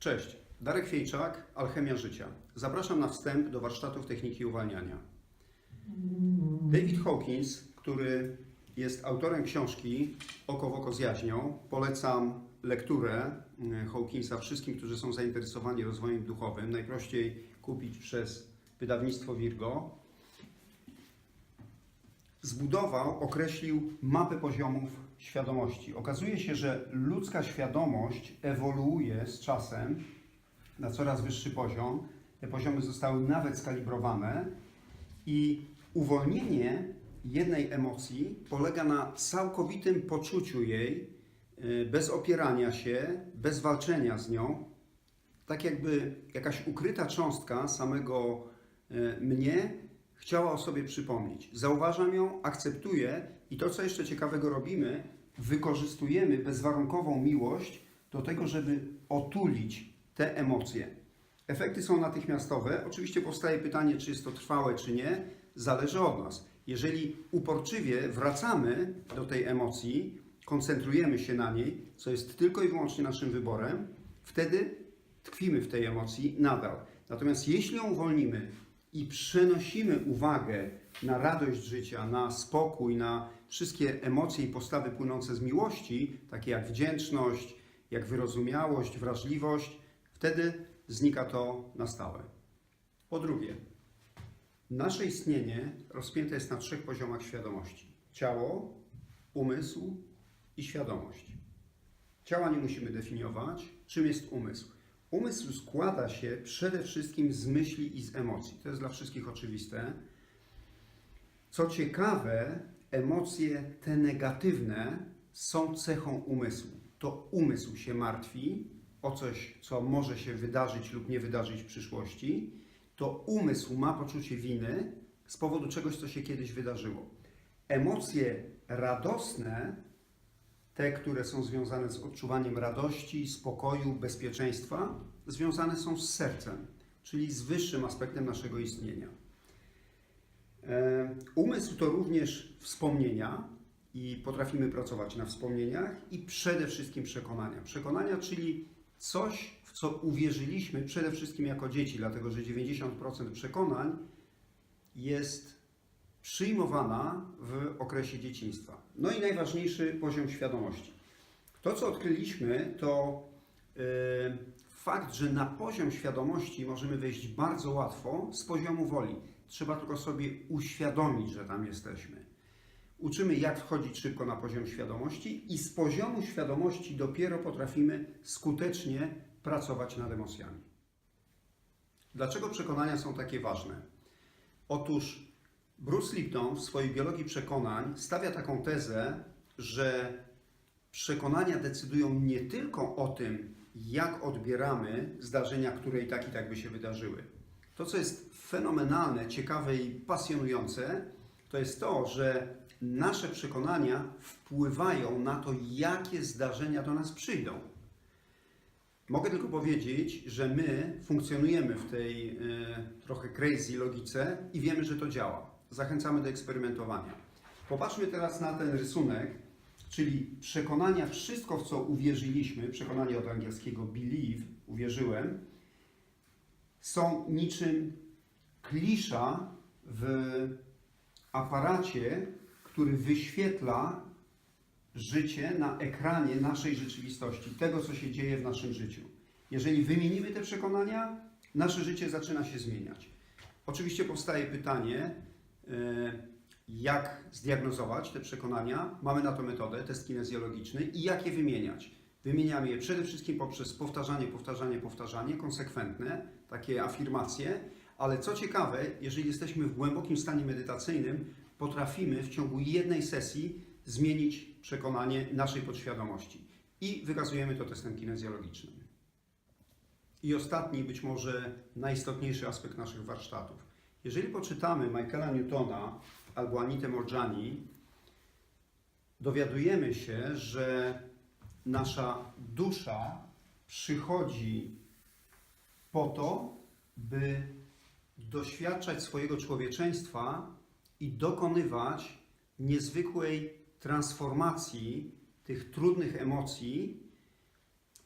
Cześć, Darek Fiejczak, Alchemia Życia. Zapraszam na wstęp do warsztatów techniki uwalniania. David Hawkins, który jest autorem książki Oko w oko z jaźnią, polecam lekturę e, Hawkinsa wszystkim, którzy są zainteresowani rozwojem duchowym. Najprościej kupić przez wydawnictwo Virgo. Zbudował, określił mapę poziomów świadomości. Okazuje się, że ludzka świadomość ewoluuje z czasem na coraz wyższy poziom. Te poziomy zostały nawet skalibrowane i uwolnienie jednej emocji polega na całkowitym poczuciu jej, y, bez opierania się, bez walczenia z nią. Tak jakby jakaś ukryta cząstka samego y, mnie chciała o sobie przypomnieć. Zauważam ją, akceptuję i to, co jeszcze ciekawego robimy, wykorzystujemy bezwarunkową miłość do tego, żeby otulić te emocje. Efekty są natychmiastowe. Oczywiście powstaje pytanie, czy jest to trwałe, czy nie. Zależy od nas. Jeżeli uporczywie wracamy do tej emocji, koncentrujemy się na niej, co jest tylko i wyłącznie naszym wyborem, wtedy tkwimy w tej emocji nadal. Natomiast jeśli ją uwolnimy i przenosimy uwagę na radość życia, na spokój, na wszystkie emocje i postawy płynące z miłości, takie jak wdzięczność, jak wyrozumiałość, wrażliwość, wtedy znika to na stałe. Po drugie, nasze istnienie rozpięte jest na trzech poziomach świadomości: ciało, umysł i świadomość. Ciała nie musimy definiować. Czym jest umysł? Umysł składa się przede wszystkim z myśli i z emocji. To jest dla wszystkich oczywiste. Co ciekawe, emocje te negatywne są cechą umysłu. To umysł się martwi o coś, co może się wydarzyć lub nie wydarzyć w przyszłości. To umysł ma poczucie winy z powodu czegoś, co się kiedyś wydarzyło. Emocje radosne, te, które są związane z odczuwaniem radości, spokoju, bezpieczeństwa, związane są z sercem, czyli z wyższym aspektem naszego istnienia. E, Umysł to również wspomnienia i potrafimy pracować na wspomnieniach i przede wszystkim przekonania. Przekonania, czyli coś, w co uwierzyliśmy przede wszystkim jako dzieci, dlatego że 90% przekonań jest przyjmowana w okresie dzieciństwa. No i najważniejszy poziom świadomości. To, co odkryliśmy, to yy, fakt, że na poziom świadomości możemy wejść bardzo łatwo z poziomu woli. Trzeba tylko sobie uświadomić, że tam jesteśmy. Uczymy, jak wchodzić szybko na poziom świadomości, i z poziomu świadomości dopiero potrafimy skutecznie pracować nad emocjami. Dlaczego przekonania są takie ważne? Otóż Bruce Lipton w swojej biologii przekonań stawia taką tezę, że przekonania decydują nie tylko o tym, jak odbieramy zdarzenia, które i tak i tak by się wydarzyły. To, co jest fenomenalne, ciekawe i pasjonujące, to jest to, że nasze przekonania wpływają na to, jakie zdarzenia do nas przyjdą. Mogę tylko powiedzieć, że my funkcjonujemy w tej e, trochę crazy logice i wiemy, że to działa. Zachęcamy do eksperymentowania. Popatrzmy teraz na ten rysunek, czyli przekonania, wszystko w co uwierzyliśmy, przekonanie od angielskiego believe, uwierzyłem, są niczym klisza w aparacie, który wyświetla życie na ekranie naszej rzeczywistości, tego, co się dzieje w naszym życiu. Jeżeli wymienimy te przekonania, nasze życie zaczyna się zmieniać. Oczywiście powstaje pytanie, jak zdiagnozować te przekonania. Mamy na to metodę, test kinezjologiczny i jak je wymieniać. Wymieniamy je przede wszystkim poprzez powtarzanie, powtarzanie, powtarzanie, konsekwentne, takie afirmacje, ale co ciekawe, jeżeli jesteśmy w głębokim stanie medytacyjnym, potrafimy w ciągu jednej sesji zmienić przekonanie naszej podświadomości. I wykazujemy to testem kinezjologicznym. I ostatni, być może najistotniejszy aspekt naszych warsztatów. Jeżeli poczytamy Michaela Newtona albo Anitę Morjani, dowiadujemy się, że nasza dusza przychodzi po to, by doświadczać swojego człowieczeństwa i dokonywać niezwykłej transformacji tych trudnych emocji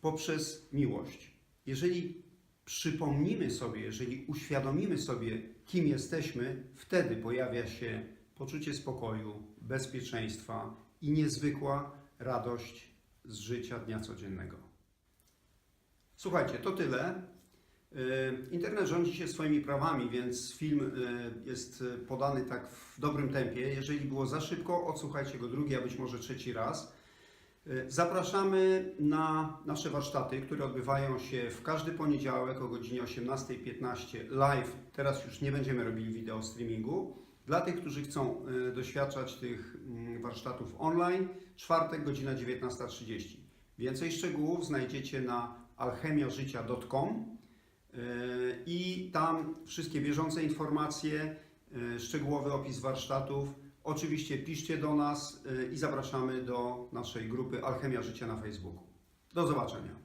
poprzez miłość. Jeżeli przypomnimy sobie, jeżeli uświadomimy sobie, kim jesteśmy, wtedy pojawia się poczucie spokoju, bezpieczeństwa i niezwykła radość z życia dnia codziennego. Słuchajcie, to tyle. Y, Internet rządzi się swoimi prawami, więc film y, jest y, podany tak w dobrym tempie. Jeżeli było za szybko, odsłuchajcie go drugi, a być może trzeci raz. Y, Zapraszamy na nasze warsztaty, które odbywają się w każdy poniedziałek o godzinie 18.15 live. Teraz już nie będziemy robili wideo streamingu. Dla tych, którzy chcą y, doświadczać tych mm, warsztatów online, czwartek, godzina 19.30. Więcej szczegółów znajdziecie na alchemiażycia.com y, i tam wszystkie bieżące informacje, szczegółowy opis warsztatów. Oczywiście piszcie do nas y, i zapraszamy do naszej grupy Alchemia Życia na Facebooku. Do zobaczenia.